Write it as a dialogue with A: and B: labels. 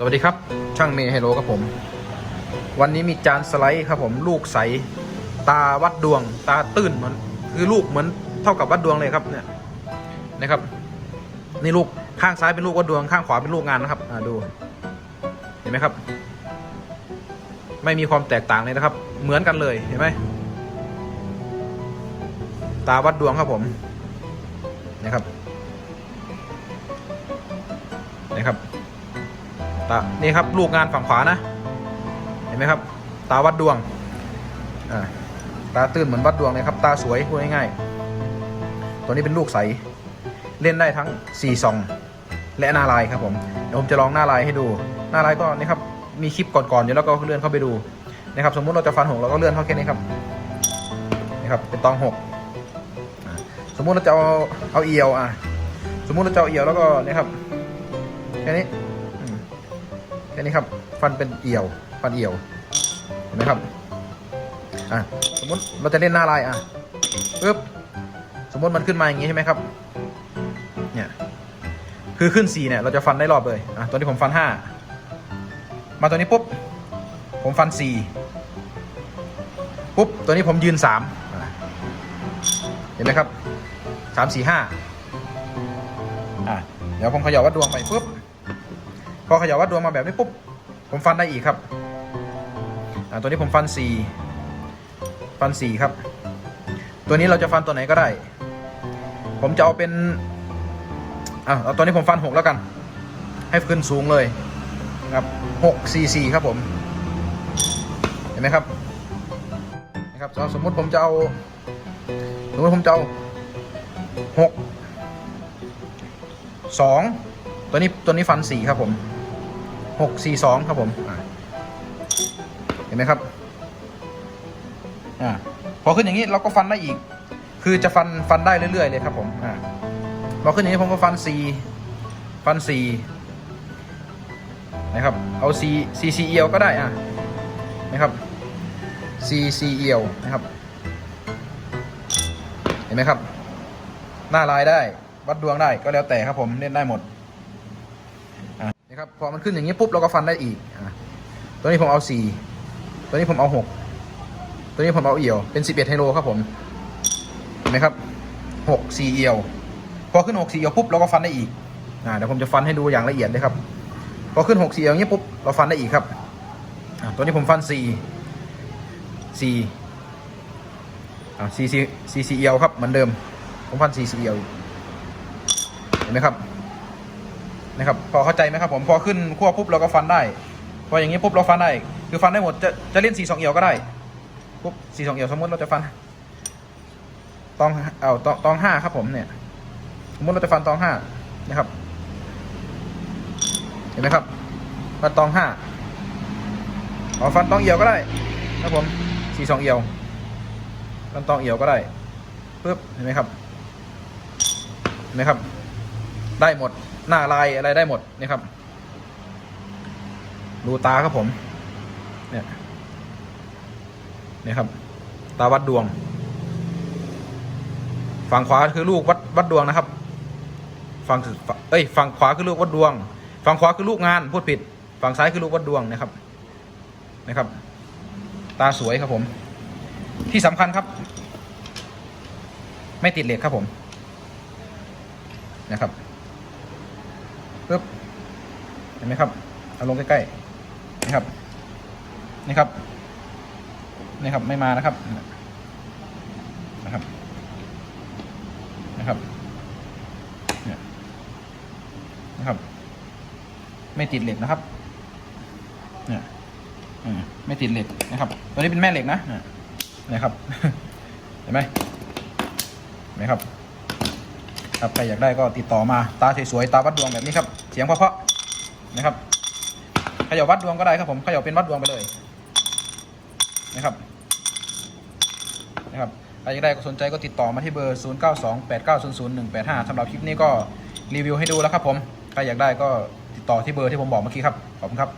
A: สวัสดีครับ ช่างเมย์ไฮโลครับผม วันนี้มีจานสไลด์ครับผมลูกใส ตาวัดดวง ตาตื้นเหมือนคือลูกเหมือนเท่ากับวัดดวงเลยครับเนี่ยนะครับนี่ลูกข้างซ้ายเป็นลูกวัดดวงข้างขวาเป็นลูกงานนะครับอ่าดู เห็นไหมครับ ไม่มีความแตกต่างเลยนะครับ เหมือนกันเลยเห็นไหมตาวัดดวงครับผมนะครับ ตานี่ครับลูกงานฝั่งขวานะ เห็นไหมครับ ตาวัดดวงตาตื้นเหมือนวัดดวงเลยครับ ตาสวยพูดง่ายๆตัวนี้เป็นลูกใส เล่นได้ทั้ง4ซอง และหน้าลายครับผมเดี๋ยวผมจะลองหน้าลายให้ดู หน้าลายก็นี่ครับมีคลิปก่อนๆเดี๋ยวเราก็เลื่อนเข้าไปดูนะครับ สมมุติเราจะฟันหกเราก็เลื่อนเข้าแค่นี้ครับนี่ครับเป็นตองหกสมมุติเราจะเอาเอาเอียวอะสมมุติเราจะเอาเอียวแล้วก็นี่ครับแค่นี้ แค่นี้ครับ ฟันเป็นเอี่ยว ฟันเอี่ยว เห็นไหมครับ อะ สมมติเราจะเล่นหน้าลายอะปึ๊บ สมมติมันขึ้นมาอย่างนี้ใช่ไหมครับ เนี่ย คือขึ้นสี่เนี่ย เราจะฟันได้รอบเลย อะตัวนี้ผมฟันห้า มาตัวนี้ปุ๊บ ผมฟันสี่ปุ๊บ ตัวนี้ผมยืนสามเห็นไหมครับสามสี่ห้าอะ เดี๋ยวผมขย่าวัดดวงไปปุ๊บ พอเขย่าวัดดวงมาแบบนี้ปุ๊บผมฟันได้อีกครับตัวนี้ผมฟันสี่ฟันสี่ครับ ตัวนี้เราจะฟันตัวไหนก็ได้ ผมจะเอาเป็นอ่าเอาตัวนี้ผมฟันหกแล้วกัน ให้ขึ้นสูงเลยครับหกสี่สี่ครับผม เห็นไหมครับนะครับสมมติผมจะเอาสมมติผมจะเอาหกสองตัวนี้ตัวนี้ฟันสี่ครับผม หกสี่สองครับผมเห็นไหมครับอ่าพอขึ้นอย่างนี้เราก็ฟันได้อีก คือจะฟันฟันได้เรื่อยๆเลยครับผมอ่าพอขึ้นอย่างนี้ผมก็ฟันสี่ฟันสี่นะครับ เอาซีซีซีเอียวก็ได้อะนะครับซีซีเอียวนะครับ เห็นไหมครับ หน้าลายได้ วัดดวงได้ก็แล้วแต่ครับผมเล่นได้หมด อะครับพอมันขึ้นอย่างนี้ปุ๊บเราก็ฟันได้อีกอะตัวนี้ผมเอาสี่ตัวนี้ผมเอาหกตัวนี้ผมเอาเอี่ยวเป็นสิบเอ็ดไฮโลครับผมเห็นไหมครับหกสี่เอี่ยว พอขึ้นหกสี่เอี่ยวปุ๊บเราก็ฟันได้อีกอ่าเดี๋ยวผมจะฟันให้ดูอย่างละเอียดเลยครับพอขึ้นหกสี่เอี่ยวอย่างนี้ปุ๊บเราฟันได้อีกครับอะตัวนี้ผมฟันสี่สี่อ่าสี่สี่สี่สี่เอี่ยวครับเหมือนเดิมผมฟันสี่สี่เอี่ยวเห็นไหมครับ นะครับพอเข้าใจไหมครับผมพอขึ้นขั้วปุ๊บเราก็ฟันได้พออย่างนี้ปุ๊บเราฟันได้คือฟันได้หมดจะจะเล่นสี่สองเอี่ยวก็ได้ปุ๊บสี่สองเอี่ยวสมมติเราจะฟันตองเอาตองตองห้าครับผมเนี่ย สมมติเราจะฟันตองห้านะครับ เห็นไหมครับฟันตองห้าเอฟันตองเอี่ยวก็ได้ครับผมสี่สองเอี่ยวฟันตองเอี่ยวก็ได้ปุ๊บเห็นไหมครับเห็นไหมครับ ได้หมด หน้าลายอะไรได้หมดนี่ครับ ดูตาครับผม เนี่ยนี่ครับ ตาวัดดวง ฝั่งขวาคือลูกวัดวัดดวงนะครับ ฝั่งเอ้ยฝั่งขวาคือลูกวัดดวง ฝั่งขวาคือลูกงานพูดผิด ฝั่งซ้ายคือลูกวัดดวงนะครับ นะครับ ตาสวยครับผม ที่สำคัญครับ ไม่ติดเหล็กครับผมนะครับ ปึ๊บเห็นไหมครับเอาลงใกล้ๆนี่ครับนี่ครับนี่ครับไม่มานะครับนะครับนะครับเนี่ยนะครับ ไม่ติดเหล็กนะครับเนี่ยอืมไม่ติดเหล็กนะครับ ตัวนี้เป็นแม่เหล็กนะเนี่ยนะครับเห็นไหมเห็นไหมครับครับใครอยากได้ก็ติดต่อมาตาสวยๆตาวัดดวงแบบนี้ครับ เสียงเพราะๆนะครับขย่าวัดดวงก็ได้ครับผมขย่าเป็นวัดดวงไปเลยนะครับนะครับใครอยากได้ก็สนใจก็ติดต่อมาที่เบอร์ 0 9 2 8 9 0 0 1 8 5สำหรับคลิปนี้ก็รีวิวให้ดูแล้วครับผมใครอยากได้ก็ติดต่อที่เบอร์ที่ผมบอกเมื่อกี้ครับขอบคุณครับ